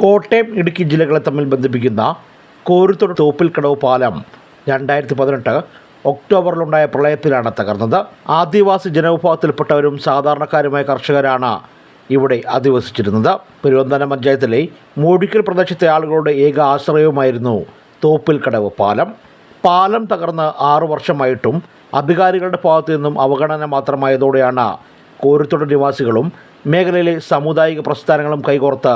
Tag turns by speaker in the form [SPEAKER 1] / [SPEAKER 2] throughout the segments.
[SPEAKER 1] കോട്ടയം ഇടുക്കി ജില്ലകളെ തമ്മിൽ ബന്ധിപ്പിക്കുന്ന കോരുത്തോട് തോപ്പിൽക്കടവ് പാലം രണ്ടായിരത്തി പതിനെട്ട് ഒക്ടോബറിലുണ്ടായ പ്രളയത്തിലാണ് തകർന്നത്. ആദിവാസി ജനവിഭാഗത്തിൽപ്പെട്ടവരും സാധാരണക്കാരുമായ കർഷകരാണ് ഇവിടെ അധിവസിച്ചിരുന്നത്. പെരുവന്താനം പഞ്ചായത്തിലെ മൂടിക്കൽ പ്രദേശത്തെ ആളുകളുടെ ഏക ആശ്രയവുമായിരുന്നു തോപ്പിൽക്കടവ് പാലം. പാലം തകർന്ന് ആറു വർഷമായിട്ടും അധികാരികളുടെ ഭാഗത്തു നിന്നും അവഗണന മാത്രമായതോടെയാണ് കോരുത്തോട് നിവാസികളും മേഖലയിലെ സാമുദായിക പ്രസ്ഥാനങ്ങളും കൈകോർത്ത്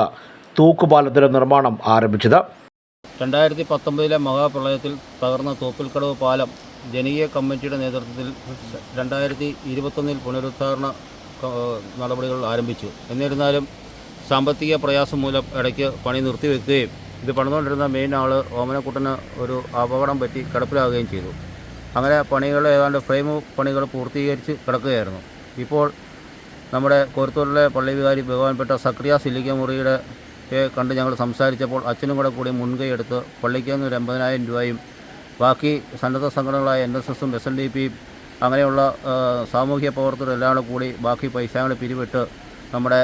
[SPEAKER 1] തൂക്കുപാലത്തിന്റെ നിർമ്മാണം ആരംഭിച്ചത്.
[SPEAKER 2] രണ്ടായിരത്തി പത്തൊമ്പതിലെ മഹാപ്രളയത്തിൽ തകർന്ന തോപ്പിൽക്കടവ് പാലം ജനകീയ കമ്മിറ്റിയുടെ നേതൃത്വത്തിൽ രണ്ടായിരത്തി ഇരുപത്തൊന്നിൽ പുനരുദ്ധാരണ നടപടികൾ ആരംഭിച്ചു. എന്നിരുന്നാലും സാമ്പത്തിക പ്രയാസം മൂലം ഇടയ്ക്ക് പണി നിർത്തിവെക്കുകയും ഇത് പണിതുകൊണ്ടിരുന്ന മെയിൻ ആൾ ഓമനക്കുട്ടന് ഒരു അപകടം പറ്റി കിടപ്പിലാവുകയും ചെയ്തു. അങ്ങനെ പണികൾ ഏതാണ്ട് ഫ്രെയിം പണികൾ പൂർത്തീകരിച്ച് കിടക്കുകയായിരുന്നു. ഇപ്പോൾ നമ്മുടെ കോരത്തൂരിലെ പള്ളി വികാരി ഭഗവാൻപെട്ട സക്രിയ സില്ലിക്കമുറിയുടെ കണ്ട് ഞങ്ങൾ സംസാരിച്ചപ്പോൾ അച്ഛനും കൂടെ കൂടി മുൻകൈ എടുത്ത് പള്ളിക്ക് ഒരു എൺപതിനായിരം രൂപയും ബാക്കി സന്നദ്ധ സംഘടനകളായ എൻ എസ് എസും എസ് എൻ ഡി പിയും അങ്ങനെയുള്ള സാമൂഹ്യ പ്രവർത്തകരെല്ലാം കൂടി ബാക്കി പൈസ ഞങ്ങൾ പിരിവിട്ട് നമ്മുടെ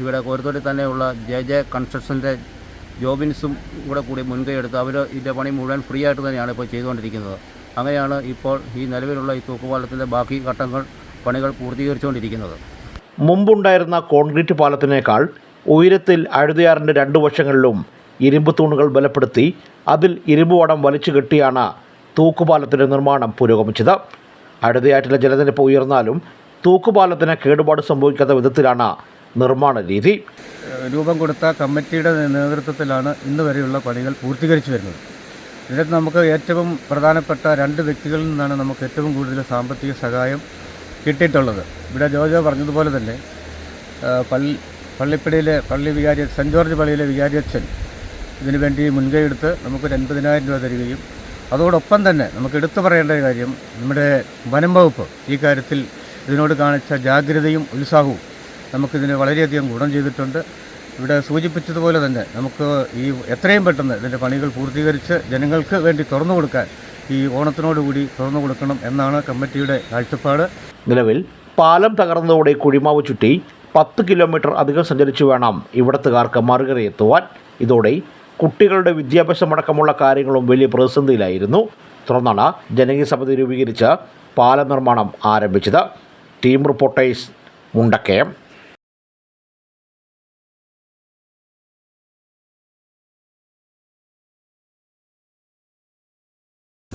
[SPEAKER 2] ഇവിടെ കോരത്തോടി തന്നെയുള്ള ജെ ജെ കൺസ്ട്രക്ഷന്റെ ജോബിൻസും കൂടെ കൂടി മുൻകൈ എടുത്ത് അവർ ഇതിന്റെ പണി മുഴുവൻ ഫ്രീ ആയിട്ട് തന്നെയാണ് ഇപ്പോൾ ചെയ്തുകൊണ്ടിരിക്കുന്നത്. അങ്ങനെയാണ് ഇപ്പോൾ ഈ നിലവിലുള്ള ഈ തൂക്കുപാലത്തിന്റെ ബാക്കി ഘട്ടങ്ങൾ പണികൾ പൂർത്തീകരിച്ചുകൊണ്ടിരിക്കുന്നത്.
[SPEAKER 1] മുമ്പുണ്ടായിരുന്ന കോൺക്രീറ്റ് പാലത്തിനേക്കാൾ ഉയരത്തിൽ അഴുതയാറിന്റെ രണ്ട് വശങ്ങളിലും ഇരുമ്പ് തൂണുകൾ ബലപ്പെടുത്തി അതിൽ ഇരുമ്പ് വടം വലിച്ചു കെട്ടിയാണ് തൂക്കുപാലത്തിന്റെ നിർമ്മാണം പുരോഗമിച്ചത്. അഴുതയാറ്റിലെ ജലനിരപ്പ് ഉയർന്നാലും തൂക്കുപാലത്തിന് കേടുപാട് സംഭവിക്കാത്ത വിധത്തിലാണ് നിർമ്മാണ രീതി.
[SPEAKER 3] രൂപം കൊടുത്ത കമ്മിറ്റിയുടെ നേതൃത്വത്തിലാണ് ഇന്ന് വരെയുള്ള പണികൾ പൂർത്തീകരിച്ചു വരുന്നത്. ഇതിനകത്ത് നമുക്ക് ഏറ്റവും പ്രധാനപ്പെട്ട രണ്ട് വ്യക്തികളിൽ നിന്നാണ് നമുക്ക് ഏറ്റവും കൂടുതൽ സാമ്പത്തിക സഹായം കിട്ടിയിട്ടുള്ളത്. ഇവിടെ ജോജോ പറഞ്ഞതുപോലെ തന്നെ പള്ളി പള്ളിപ്പടിയിലെ പള്ളി വികാരി സെന്റ് ജോർജ് പള്ളിയിലെ വികാരിയച്ഛൻ ഇതിനു വേണ്ടി മുൻകൈ എടുത്ത് നമുക്കൊരു എൺപതിനായിരം രൂപ തരികയും അതോടൊപ്പം തന്നെ നമുക്ക് എടുത്തു പറയേണ്ട ഒരു കാര്യം നമ്മുടെ വനം വകുപ്പ് ഈ കാര്യത്തിൽ ഇതിനോട് കാണിച്ച ജാഗ്രതയും ഉത്സാഹവും നമുക്കിതിന് വളരെയധികം ഗുണം ചെയ്തിട്ടുണ്ട്. ഇവിടെ സൂചിപ്പിച്ചതുപോലെ തന്നെ നമുക്ക് ഈ എത്രയും പെട്ടെന്ന് ഇതിന്റെ പണികൾ പൂർത്തീകരിച്ച് ജനങ്ങൾക്ക് വേണ്ടി തുറന്നു കൊടുക്കാൻ ഈ ഓണത്തിനോടുകൂടി തുറന്നു കൊടുക്കണം എന്നാണ് കമ്മിറ്റിയുടെ കാഴ്ചപ്പാട്.
[SPEAKER 1] നിലവിൽ പാലം തകർന്നതോടെ കുഴിമാവ് ചുറ്റി പത്ത് കിലോമീറ്റർ അധികം സഞ്ചരിച്ചു വേണം ഇവിടത്തുകാർക്ക് മറുകരയെത്തുവാൻ. ഇതോടെ കുട്ടികളുടെ വിദ്യാഭ്യാസമടക്കമുള്ള കാര്യങ്ങളും വലിയ പ്രതിസന്ധിയിലായിരുന്നു. തുടർന്നാണ് ജനകീയ സമിതി രൂപീകരിച്ച് പാലം നിർമ്മാണം ആരംഭിച്ചത്. Team reporters Mundakayam.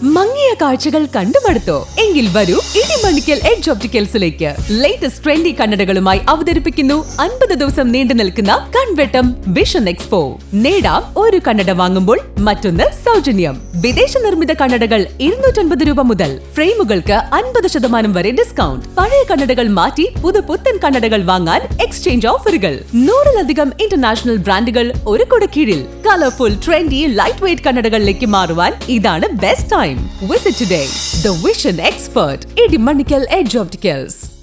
[SPEAKER 4] മങ്ങിയ കാഴ്ചകൾ കണ്ടുമടുത്തോ? എങ്കിൽ വരൂ ഇടിമണിക്കൽ എഡ്ജ് ഓപ്റ്റിക്കൽസിലേക്ക് ലേറ്റസ്റ്റ് ട്രെൻഡി കണ്ണടകളുമായി അവതരിപ്പിക്കുന്നു അൻപത് ദിവസം നീണ്ടു നിൽക്കുന്ന കൺവെട്ടം വിഷൻ എക്സ്പോ നേടാം ഒരു കണ്ണട വാങ്ങുമ്പോൾ മറ്റൊന്ന് സൗജന്യം. വിദേശ നിർമ്മിത കണ്ണടകൾ ഇരുന്നൂറ്റൻപത് രൂപ മുതൽ ഫ്രെയിമുകൾക്ക് അൻപത് ശതമാനം വരെ ഡിസ്കൗണ്ട് പഴയ കണ്ണടകൾ മാറ്റി പുതുപുത്തൻ കണ്ണടകൾ വാങ്ങാൻ എക്സ്ചേഞ്ച് ഓഫറുകൾ നൂറിലധികം ഇന്റർനാഷണൽ ബ്രാൻഡുകൾ ഒരു കുട കീഴിൽ. കളർഫുൾ ട്രെൻഡി ലൈറ്റ് വെയ്റ്റ് കണ്ണടകളിലേക്ക് മാറുവാൻ ഇതാണ് best time time. Visit today. The Vision Expert, Edimanicals Edge Opticals.